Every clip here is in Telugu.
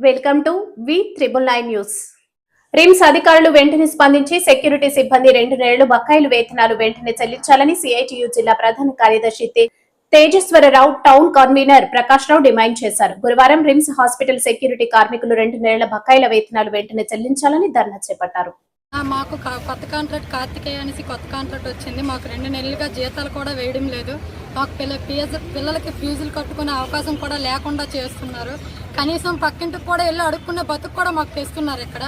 Welcome to V triple nine news RIMS అధికారులు వెంటనే స్పందించి సెక్యూరిటీ సిబ్బంది రెండు నెలలు బకాయిలు వేతనాలు వెంటనే చెల్లించాలని సిఐటియు జిల్లా ప్రధాన కార్యదర్శి Tejeswararao town convener Prakash Rao demand చేశారు. గురువారం రిమ్స్ హాస్పిటల్ సెక్యూరిటీ కార్మికులు రెండు నెలల బకాయిల వేతనాలు వెంటనే చెల్లించాలని ధర్నా చేపట్టారు. మాకు కొత్త కాంట్రాక్ట్ కార్తికేయ అనేసి కొత్త కాంట్రాక్ట్ వచ్చింది. మాకు రెండు నెలలుగా జీతాలు కూడా వేయడం లేదు. మాకు పిల్ల పిల్లలకి ఫీజులు కట్టుకునే అవకాశం కూడా లేకుండా చేస్తున్నారు. కనీసం పక్కింటికి కూడా వెళ్ళి అడుక్కునే బతుకు కూడా మాకు తెస్తున్నారు ఇక్కడ.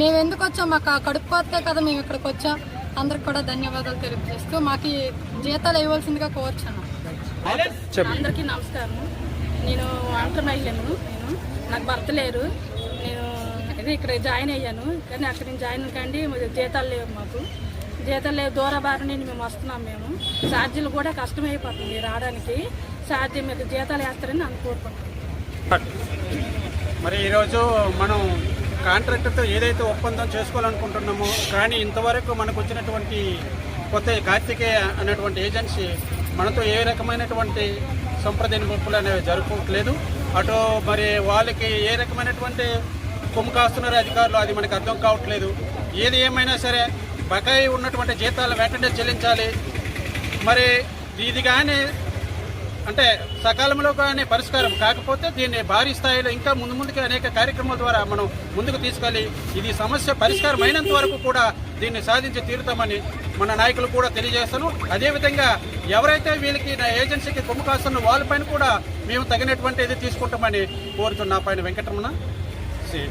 మేము ఎందుకు వచ్చాం? మాకు ఆ కడుపు కొత్తే కదా మేము ఇక్కడికి వచ్చాం. అందరికి కూడా ధన్యవాదాలు తెలియజేస్తూ మాకు జీతాలు ఇవ్వాల్సిందిగా కోరుచున్నాం. అందరికీ నమస్కారం. నేను ఒంటరి మహిళను. నేను నాకు భర్త లేరు. నేను ఇది ఇక్కడ జాయిన్ అయ్యాను. కానీ అక్కడ నేను జాయిన్ కండి జీతాలు లేవు మాకు. జీతాలు లేవు. దూర బారి నుండి మేము వస్తున్నాం మేము. ఛార్జీలు కూడా కష్టమైపోతుంది రావడానికి. ఛార్జీ మీద జీతాలు వేస్తారని నన్ను కోరుకుంటున్నాను. మరి ఈరోజు మనం కాంట్రాక్టర్తో ఏదైతే ఒప్పందం చేసుకోవాలనుకుంటున్నామో కానీ ఇంతవరకు మనకు వచ్చినటువంటి కొత్త కార్తికేయ అనేటువంటి ఏజెన్సీ మనతో ఏ రకమైనటువంటి సంప్రదింపులు అనేవి జరుపుకోవట్లేదు. అటు మరి వాళ్ళకి ఏ రకమైనటువంటి కొమ్ము కాస్తున్నారు అధికారులు అది మనకు అర్థం కావట్లేదు. ఏది ఏమైనా సరే బకాయి ఉన్నటువంటి జీతాలు వెంటనే చెల్లించాలి. మరి ఇది కానీ అంటే సకాలంలో కానీ పరిష్కారం కాకపోతే దీన్ని భారీ స్థాయిలో ఇంకా ముందు ముందుకే అనేక కార్యక్రమాల ద్వారా మనం ముందుకు తీసుకెళ్ళి ఇది సమస్య పరిష్కారం అయినంత వరకు కూడా దీన్ని సాధించి తీరుతామని మన నాయకులు కూడా తెలియజేస్తాను. అదేవిధంగా ఎవరైతే వీళ్ళకి నా ఏజెన్సీకి కొమ్ము కాస్తున్న వాళ్ళపైన కూడా మేము తగినటువంటి ఇది తీసుకుంటామని కోరుతున్నా పైన వెంకటరమణ. సి.